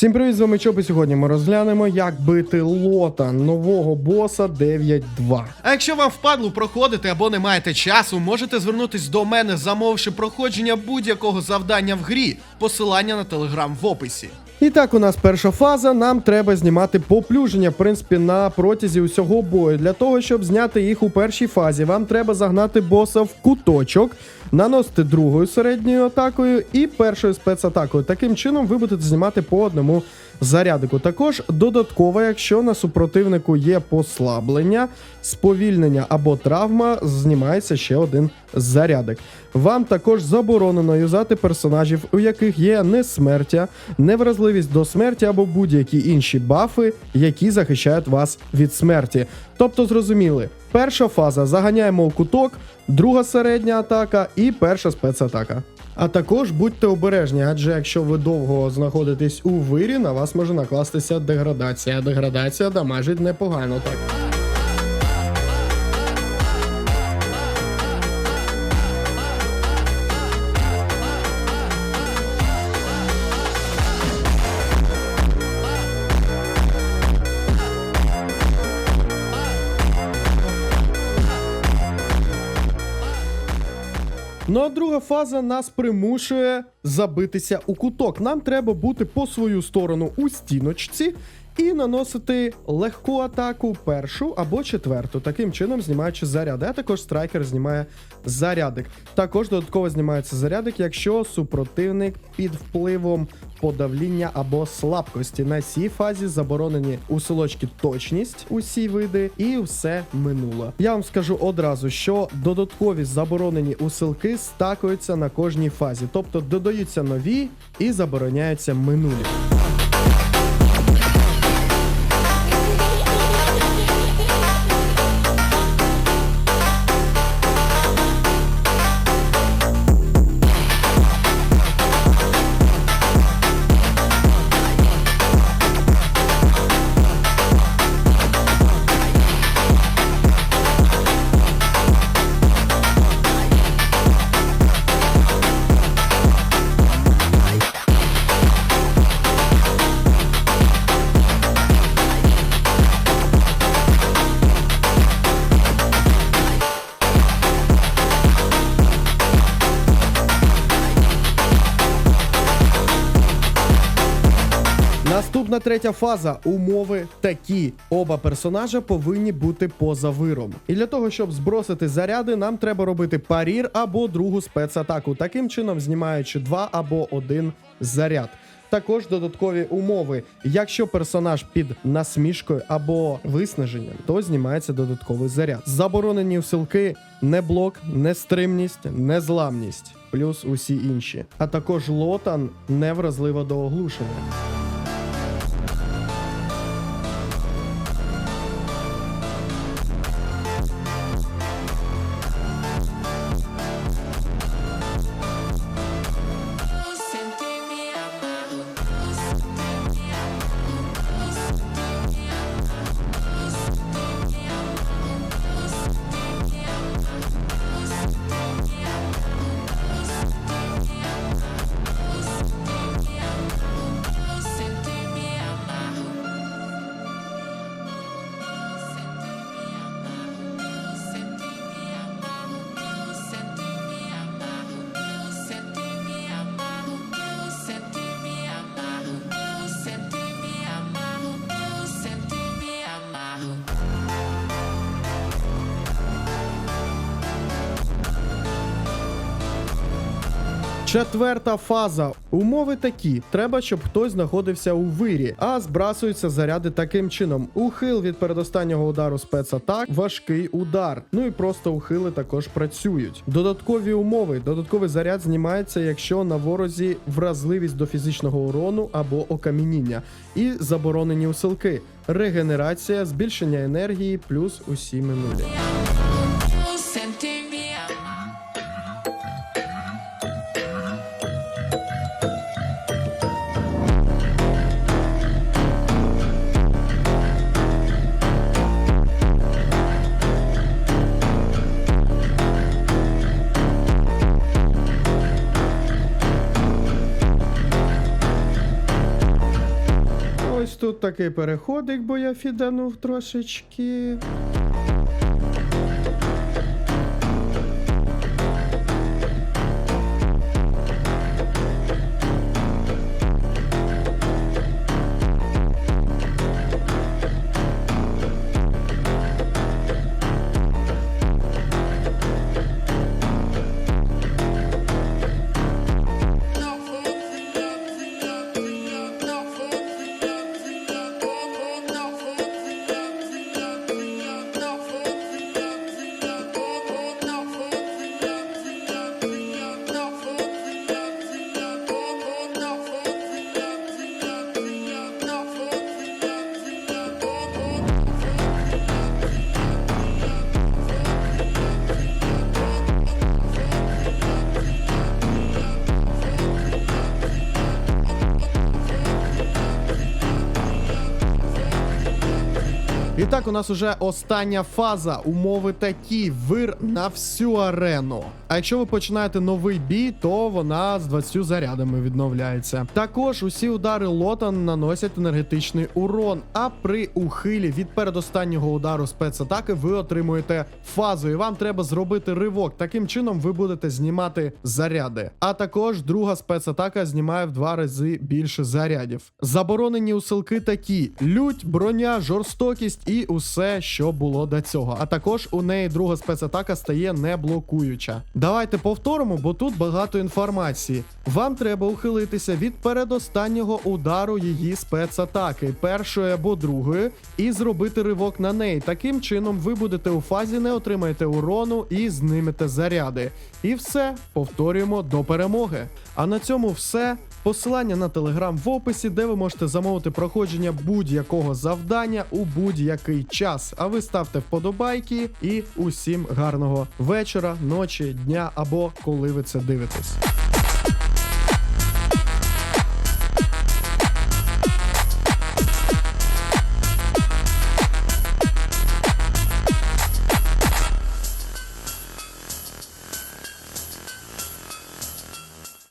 Всім привіт, з вами Чоп, і сьогодні ми розглянемо, як бити лота нового боса 9.2. А якщо вам впадло проходити або не маєте часу, можете звернутись до мене, замовивши проходження будь-якого завдання в грі. Посилання на телеграм в описі. І так, у нас перша фаза. Нам треба знімати поплюження, в принципі, на протязі усього бою. Для того, щоб зняти їх у першій фазі, вам треба загнати боса в куточок, наносити другою середньою атакою і першою спецатакою. Таким чином ви будете знімати по одному зарядику. Також додатково, якщо на супротивнику є послаблення, сповільнення або травма, знімається ще один зарядик. Вам також заборонено юзати персонажів, у яких є несмертя, невразливість до смерті або будь-які інші бафи, які захищають вас від смерті. Тобто, зрозуміли, перша фаза заганяємо у куток, друга середня атака і перша спецатака. А також будьте обережні, адже якщо ви довго знаходитесь у вирі, на вас може накластися деградація. Деградація дамажить непогано так. Ну а друга фаза нас примушує забитися у куток. Нам треба бути по свою сторону у стіночці і наносити легку атаку першу або четверту. Таким чином знімаючи заряди. А також страйкер знімає зарядик. Також додатково знімається зарядик, якщо супротивник під впливом подавління або слабкості. На цій фазі заборонені у силочки точність, усі види, і все минуло. Я вам скажу одразу, що додаткові заборонені усилки стакуються на кожній фазі, тобто додаються нові і забороняються минулі. Наступна третя фаза. Умови такі. Оба персонажа повинні бути поза виром. І для того, щоб збросити заряди, нам треба робити парір або другу спецатаку. Таким чином, знімаючи два або один заряд. Також додаткові умови. Якщо персонаж під насмішкою або виснаженням, то знімається додатковий заряд. Заборонені усилки не блок, не стримність, не зламність, плюс усі інші. А також лотан не вразлива до оглушення. Четверта фаза. Умови такі: треба, щоб хтось знаходився у вирі, а збрасуються заряди таким чином: ухил від передостаннього удару спецатак, важкий удар. Ну і просто ухили також працюють. Додаткові умови. Додатковий заряд знімається, якщо на ворозі вразливість до фізичного урону або окамініння, і заборонені усилки. Регенерація, збільшення енергії, плюс усі минулі. Тут такий переходик, бо я фіданув трошечки. І так, у нас уже остання фаза. Умови такі: вир на всю арену. А якщо ви починаєте новий бій, то вона з 20 зарядами відновляється. Також усі удари лота наносять енергетичний урон. А при ухилі від передостаннього удару спецатаки ви отримуєте фазу, і вам треба зробити ривок. Таким чином ви будете знімати заряди. А також друга спецатака знімає в два рази більше зарядів. Заборонені усилки такі: лють, броня, жорстокість і усе, що було до цього. А також у неї друга спецатака стає не блокуюча. Давайте повторимо, бо тут багато інформації. Вам треба ухилитися від передостаннього удару її спецатаки, першої або другої, і зробити ривок на неї. Таким чином, ви будете у фазі, не отримаєте урону і знимете заряди. І все, повторюємо до перемоги. А на цьому все. Посилання на телеграм в описі, де ви можете замовити проходження будь-якого завдання у будь-який час. А ви ставте вподобайки і усім гарного вечора, ночі, дня або коли ви це дивитесь.